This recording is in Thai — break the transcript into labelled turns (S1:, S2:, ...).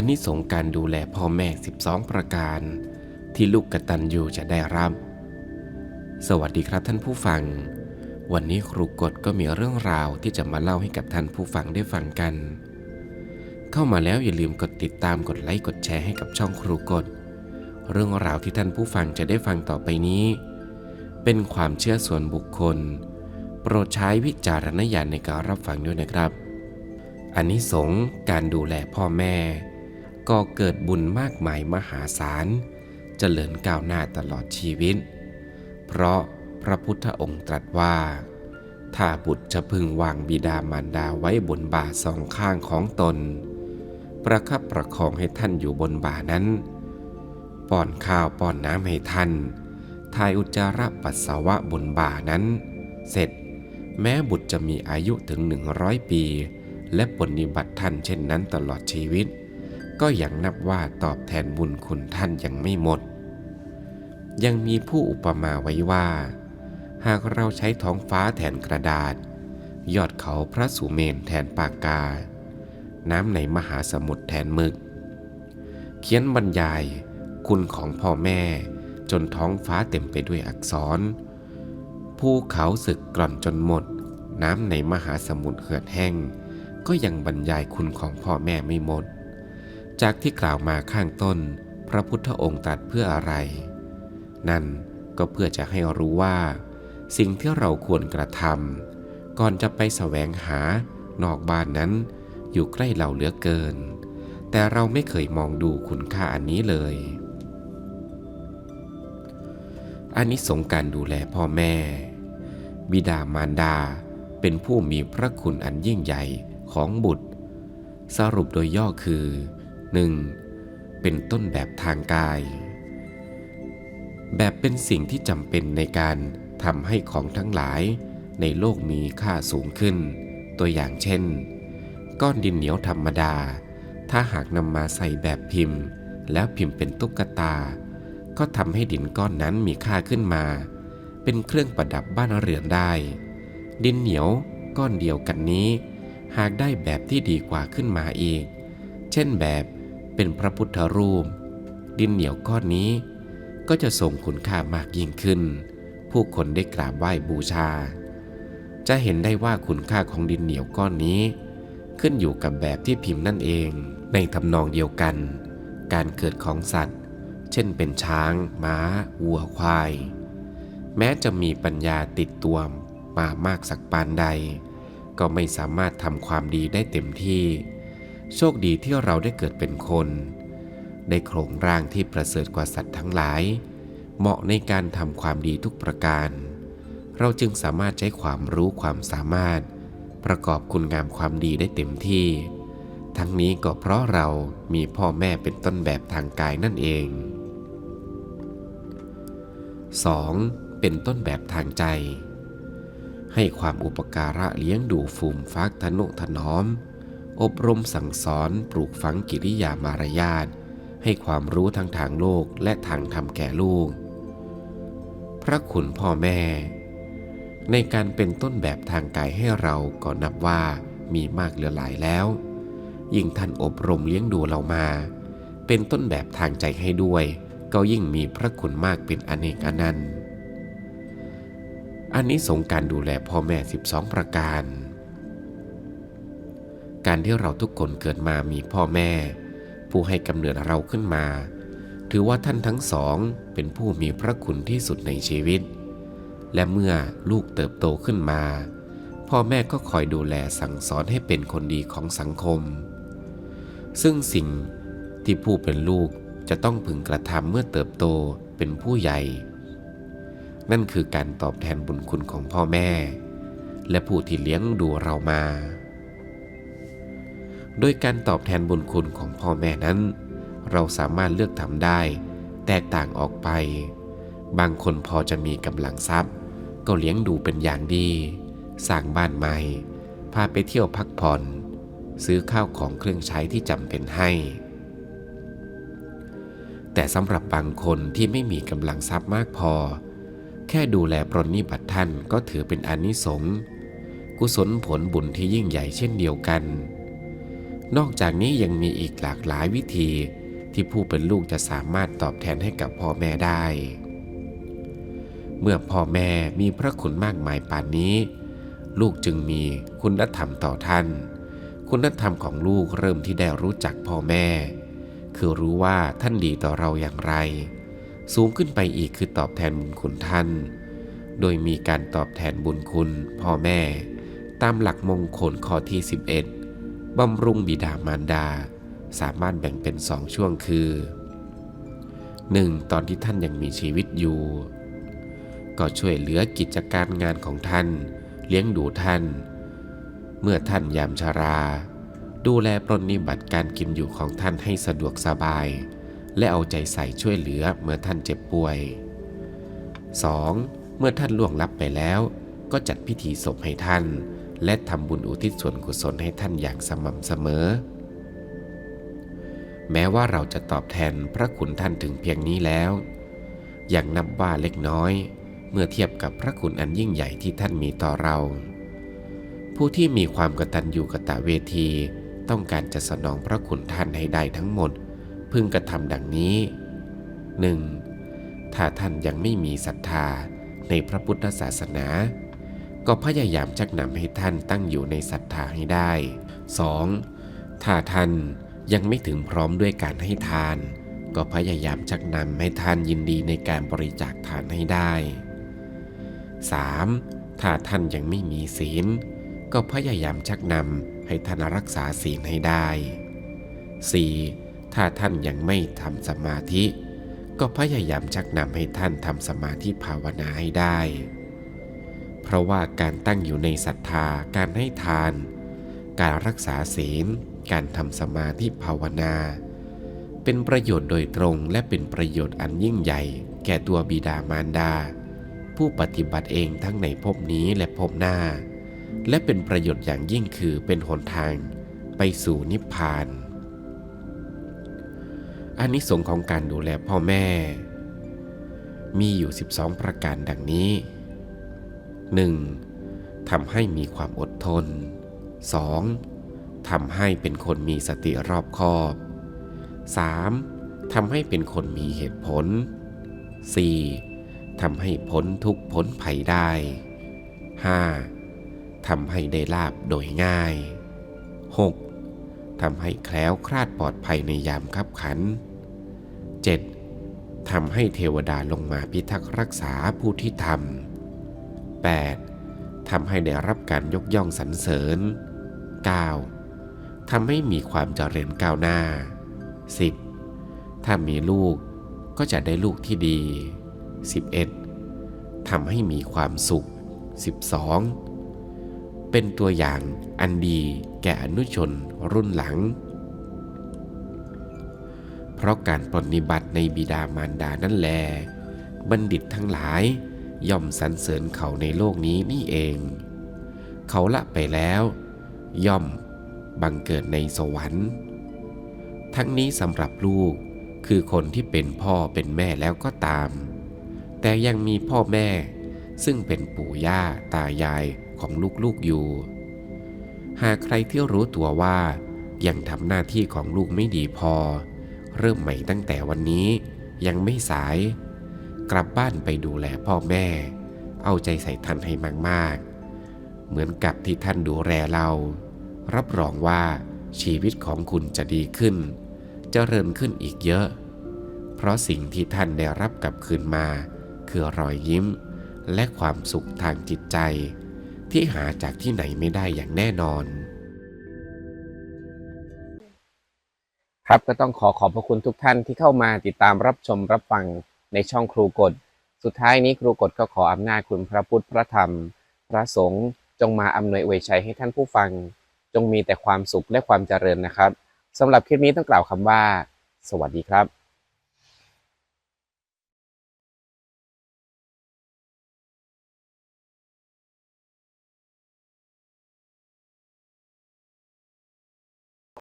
S1: อันนี้สงการดูแลพ่อแม่ 12 ประการ ที่ลูกกตัญญูจะได้รับ สวัสดีครับท่านผู้ฟัง วันนี้ครูกฎก็มีเรื่องราวที่จะมาเล่าให้กับท่านผู้ฟังได้ฟังกัน เข้ามาแล้วอย่าลืมกดติดตามกดไลค์กดแชร์ให้กับช่องครูกฎเรื่องราวที่ท่านผู้ฟังจะได้ฟังต่อไปนี้ เป็นความเชื่อส่วนบุคคล โปรดใช้วิจารณญาณในการรับฟังด้วยนะครับอันนี้สงการดูแลพ่อแม่ ก็เกิดบุญมากมายมหาศาลเจริญก้าวหน้าตลอดชีวิต เพราะพระพุทธองค์ตรัสว่า ถ้าบุตรจะพึงวางบิดามารดาไว้บนบ่าสองข้างของตน ประคับประคองให้ท่านอยู่บนบ่านั้น ป้อนข้าวป้อนน้ำให้ท่านทายอุจจาระปัสสาวะบนบ่านั้น เสร็จ แม้บุตรจะมีอายุถึงหนึ่งร้อยปี และปฏิบัติท่านเช่นนั้นตลอดชีวิต ก็ยังนับว่าตอบแทนบุญคุณท่านยังไม่หมด ยังมีผู้อุปมาไว้ว่า หากเราใช้ท้องฟ้าแทนกระดาษ ยอดเขาพระสุเมนแทนปากกา น้ำในมหาสมุทรแทนมึก เขียนบรรยาย คุณของพ่อแม่จนท้องฟ้าเต็มไปด้วยอักษร ภูเขาสึกกร่อนจนหมด น้ำในมหาสมุทรเหือดแห้ง ก็ยังบรรยายคุณของพ่อแม่ไม่หมด จากที่กล่าวมาข้างต้น พระพุทธองค์ตรัสเพื่ออะไร นั่นก็เพื่อจะให้รู้ว่า สิ่งที่เราควรกระทำก่อนจะไปแสวงหานอกบ้านนั้น อยู่ใกล้เราเหลือเกิน แต่เราไม่เคยมองดูคุณค่าอันนี้เลยอันนี้สงการดูแลพ่อแม่ บิดามารดาเป็นผู้มีพระคุณอันยิ่งใหญ่ของบุตร สรุปโดยย่อคือ 1. เป็นต้นแบบทางกาย แบบเป็นสิ่งที่จำเป็นในการทำให้ของทั้งหลายในโลกมีค่าสูงขึ้น ตัวอย่างเช่น ก้อนดินเหนียวธรรมดา ถ้าหากนำมาใส่แบบพิมพ์ แล้วพิมพ์เป็นตุ๊กตา ก็ทำให้ดินก้อนนั้นมีค่าขึ้นมา เป็นเครื่องประดับบ้านเรือนได้ ดินเหนียวก้อนเดียวกันนี้ หากได้แบบที่ดีกว่าขึ้นมาอีก เช่นแบบ เป็นพระพุทธรูป ดินเหนียวก้อนนี้ ก็จะส่งคุณค่ามากยิ่งขึ้น ผู้คนได้กราบไหว้บูชา จะเห็นได้ว่าคุณค่าของดินเหนียวก้อนนี้ ขึ้นอยู่กับแบบที่พิมพ์นั่นเอง ในทำนองเดียวกัน การเกิดของสัตว์ เช่นเป็นช้าง ม้า วัวควาย แม้จะมีปัญญาติดตัวมามากสักปานใด ก็ไม่สามารถทำความดีได้เต็มที่ โชคดีที่เราได้เกิดเป็นคนได้โครงร่างที่ประเสริฐกว่าสัตว์ทั้งหลาย เหมาะในการทำความดีทุกประการ เราจึงสามารถใช้ความรู้ความสามารถ ประกอบคุณงามความดีได้เต็มที่ ทั้งนี้ก็เพราะเรามีพ่อแม่เป็นต้นแบบทางกายนั่นเอง 2. เป็นต้นแบบทางใจ ให้ความอุปการะเลี้ยงดูฟูมฟักทนุถนอม อบรมสั่งสอนปลูกฝังกิริยามารยาทให้ความรู้ทั้งทางโลกและทางธรรมแก่ลูก พระคุณพ่อแม่ ในการเป็นต้นแบบทางกายให้เราก็นับว่ามีมากเหลือหลายแล้ว ยิ่งท่านอบรมเลี้ยงดูเรามา เป็นต้นแบบทางใจให้ด้วย ก็ยิ่งมีพระคุณมากเป็นอเนกอนันต์อันนี้สงการดูแลพ่อแม่ 12 ประการ การที่เราทุกคนเกิดมามีพ่อแม่ ผู้ให้กำเนิดเราขึ้นมา ถือว่าท่านทั้งสองเป็นผู้มีพระคุณที่สุดในชีวิต และเมื่อลูกเติบโตขึ้นมา พ่อแม่ก็คอยดูแลสั่งสอนให้เป็นคนดีของสังคม ซึ่งสิ่งที่ผู้เป็นลูกจะต้องพึงกระทำเมื่อเติบโตเป็นผู้ใหญ่ นั่นคือการตอบแทนบุญคุณของพ่อแม่ และผู้ที่เลี้ยงดูเรามา โดยการตอบแทนบุญคุณของพ่อแม่นั้น เราสามารถเลือกทำได้ แตกต่างออกไป บางคนพอจะมีกำลังทรัพย์ ก็เลี้ยงดูเป็นอย่างดี สร้างบ้านใหม่ พาไปเที่ยวพักผ่อน ซื้อข้าวของเครื่องใช้ที่จำเป็นให้ แต่สำหรับบางคนที่ไม่มีกำลังทรัพย์มากพอ แค่ดูแลปรนนิบัติท่านก็ถือเป็นอนิสงส์กุศลผลบุญที่ยิ่งใหญ่เช่นเดียวกัน นอกจากนี้ยังมีอีกหลากหลายวิธีที่ผู้เป็นลูกจะสามารถตอบแทนให้กับพ่อแม่ได้ เมื่อพ่อแม่มีพระคุณมากมายป่านนี้ ลูกจึงมีคุณธรรมต่อท่าน คุณธรรมของลูกเริ่มที่ได้รู้จักพ่อแม่ คือรู้ว่าท่านดีต่อเราอย่างไร สูงขึ้นไปอีกคือตอบแทนบุญคุณท่าน โดยมีการตอบแทนบุญคุณพ่อแม่ ตามหลักมงคลข้อที่ 11 บำรุงบิดามารดา สามารถแบ่งเป็นสองช่วงคือ 1. ตอนที่ท่านยังมีชีวิตอยู่ ก็ช่วยเหลือกิจการงานของท่าน เลี้ยงดูท่าน เมื่อท่านยามชารา ดูแลปรนนิบัติการกินอยู่ของท่านให้สะดวกสบาย และเอาใจใส่ช่วยเหลือเมื่อท่านเจ็บป่วย 2. เมื่อท่านล่วงลับไปแล้ว ก็จัดพิธีศพให้ท่าน และทำบุญอุทิศส่วนกุศลให้ท่านอย่างสม่ำเสมอ แม้ว่าเราจะตอบแทนพระคุณท่านถึงเพียงนี้แล้วยังนับว่าเล็กน้อย เมื่อเทียบกับพระคุณอันยิ่งใหญ่ที่ท่านมีต่อเรา ผู้ที่มีความกตัญญูกตเวที ต้องการจะสนองพระคุณท่านให้ได้ทั้งหมด พึงกระทำดังนี้ 1. ถ้าท่านยังไม่มีศรัทธาในพระพุทธศาสนา ก็พยายามชักนำให้ท่านตั้งอยู่ในศรัทธาให้ได้ 2. ถ้าท่านยังไม่ถึงพร้อมด้วยการให้ทาน ก็พยายามชักนำให้ท่านยินดีในการบริจาคทานให้ได้ 3. ถ้าท่านยังไม่มีศีล ก็พยายามชักนำให้ท่านรักษาศีลให้ได้ 4. ถ้าท่านยังไม่ทำสมาธิ ก็พยายามชักนำให้ท่านทำสมาธิภาวนาให้ได้ เพราะว่าการตั้งอยู่ในศรัทธา การให้ทาน การรักษาศีล การทำสมาธิภาวนา เป็นประโยชน์โดยตรงและเป็นประโยชน์อันยิ่งใหญ่ แก่ตัวบิดามารดา ผู้ปฏิบัติเองทั้งในภพนี้และภพหน้า และเป็นประโยชน์อย่างยิ่งคือเป็นหนทาง ไปสู่นิพพานอานิสงส์ของการดูแลพ่อแม่ มีอยู่ 12 ประการดังนี้ 1. ทำให้มีความอดทน 2. ทำให้เป็นคนมีสติรอบคอบ 3. ทำให้เป็นคนมีเหตุผล 4. ทำให้พ้นทุกพ้นภัยได้ 5. ทำให้ได้ลาบโดยง่าย 6. ทำให้แคล้วคลาดปลอดภัยในยามคับขัน 7. ทำให้เทวดาลงมาพิทักษ์รักษาผู้ที่ทำ 8. ทำให้ได้รับการยกย่องสรรเสริญ 9. ทำให้มีความเจริญก้าวหน้า 10. ถ้ามีลูกก็จะได้ลูกที่ดี 11. ทำให้มีความสุข 12. เป็นตัวอย่างอันดีแก่อนุชนรุ่นหลัง เพราะการปฏิบัติในบิดามารดานั่นแล บัณฑิตทั้งหลาย ย่อมสรรเสริญเขาในโลกนี้นี่เอง เขาละไปแล้ว ย่อมบังเกิดในสวรรค์ ทั้งนี้สำหรับลูกคือคนที่เป็นพ่อเป็นแม่แล้วก็ตาม แต่ยังมีพ่อแม่ซึ่งเป็นปู่ย่าตายายของลูกๆอยู่ หากใครที่รู้ตัวว่ายังทำหน้าที่ของลูกไม่ดีพอ เริ่มใหม่ตั้งแต่วันนี้ยังไม่สาย กลับบ้านไปดูแลพ่อแม่ เอาใจใส่ท่านให้มากๆ เหมือนกับที่ท่านดูแลเรา รับรองว่าชีวิตของคุณจะดีขึ้นเจริญขึ้นอีกเยอะ เพราะสิ่งที่ท่านได้รับกลับคืนมา คือรอยยิ้ม และความสุขทางจิตใจ ที่หาจากที่ไหนไม่ได้อย่างแน่นอน
S2: ครับก็ต้องขอขอบพระคุณทุกท่านที่เข้ามาติดตามรับชมรับฟัง ในช่องครูกฎสุดท้ายนี้ครูกฎก็ขออำนาจคุณพระพุทธพระธรรม พระสงฆ์จงมาอำนวยอวยชัยให้ท่านผู้ฟัง จงมีแต่ความสุขและความเจริญนะครับสำหรับคลิปนี้ต้องกล่าวคำว่า สวัสดีครับ